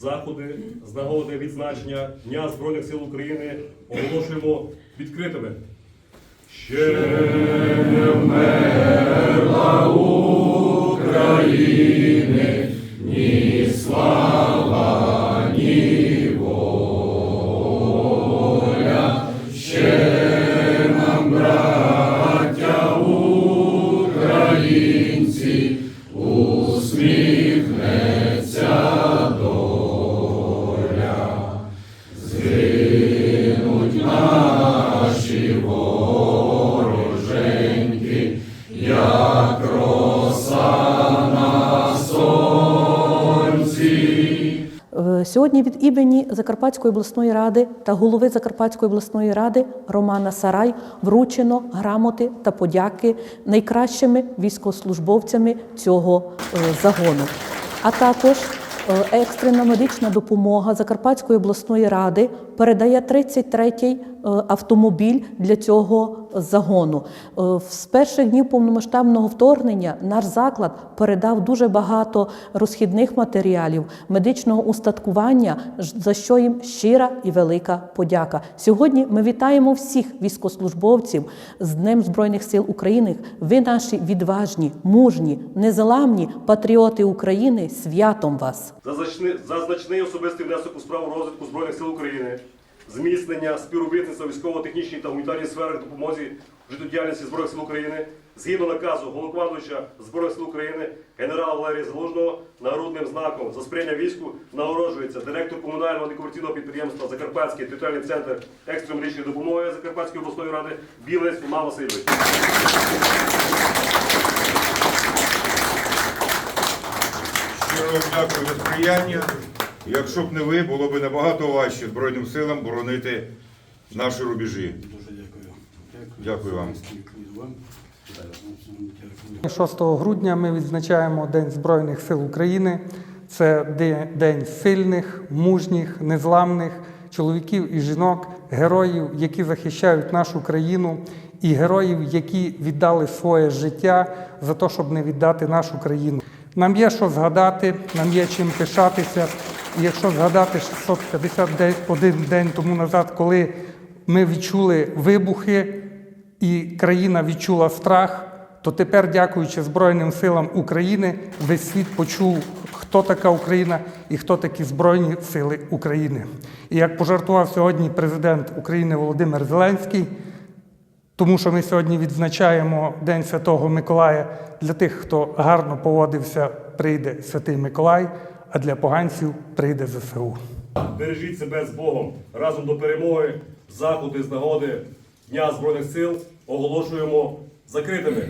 Заходи з нагоди відзначення Дня Збройних сил України оголошуємо відкритими. Ще Е, Сьогодні від імені Закарпатської обласної ради та голови Закарпатської обласної ради Романа Сарай вручено грамоти та подяки найкращими військовослужбовцями цього е, загону. А також екстрена медична допомога Закарпатської обласної ради передає 33-й е, автомобіль для цього загону. Е, З перших днів повномасштабного вторгнення наш заклад передав дуже багато розхідних матеріалів, медичного устаткування, за що їм щира і велика подяка. Сьогодні ми вітаємо всіх військовослужбовців з Днем Збройних сил України. Ви наші відважні, мужні, незламні патріоти України. Святом вас! За значний, особистий внесок у справу розвитку Збройних сил України, зміцнення співробітництва військово-технічній та гуманітарній сферах допомозі життєдіяльності Збройних сил України, згідно наказу головнокомандуюча Збройних сил України генерала Валерія Залужного нагрудним знаком за сприяння війську нагороджується директор комунального некомерційного підприємства Закарпатський територіальний центр екстреної допомоги Закарпатської обласної ради Білець Роман Васильович. Щиро вам дякую за сприяння. Якщо б не ви, було б набагато важче Збройним силам боронити наші рубежі. Дуже дякую. Дякую вам. Дякую 6 грудня ми відзначаємо День Збройних сил України. Це день сильних, мужніх, незламних чоловіків і жінок, героїв, які захищають нашу країну, і героїв, які віддали своє життя за те, щоб не віддати нашу країну. Нам є що згадати, нам є чим пишатися. І якщо згадати 651 день тому назад, коли ми відчули вибухи, і країна відчула страх, то тепер, дякуючи Збройним силам України, весь світ почув, хто така Україна і хто такі Збройні сили України. І як пожартував сьогодні президент України Володимир Зеленський, тому що ми сьогодні відзначаємо День Святого Миколая. Для тих, хто гарно поводився, прийде Святий Миколай, а для поганців прийде ЗСУ. Бережіть себе з Богом. Разом до перемоги. Заходи з нагоди Дня Збройних сил оголошуємо закритими.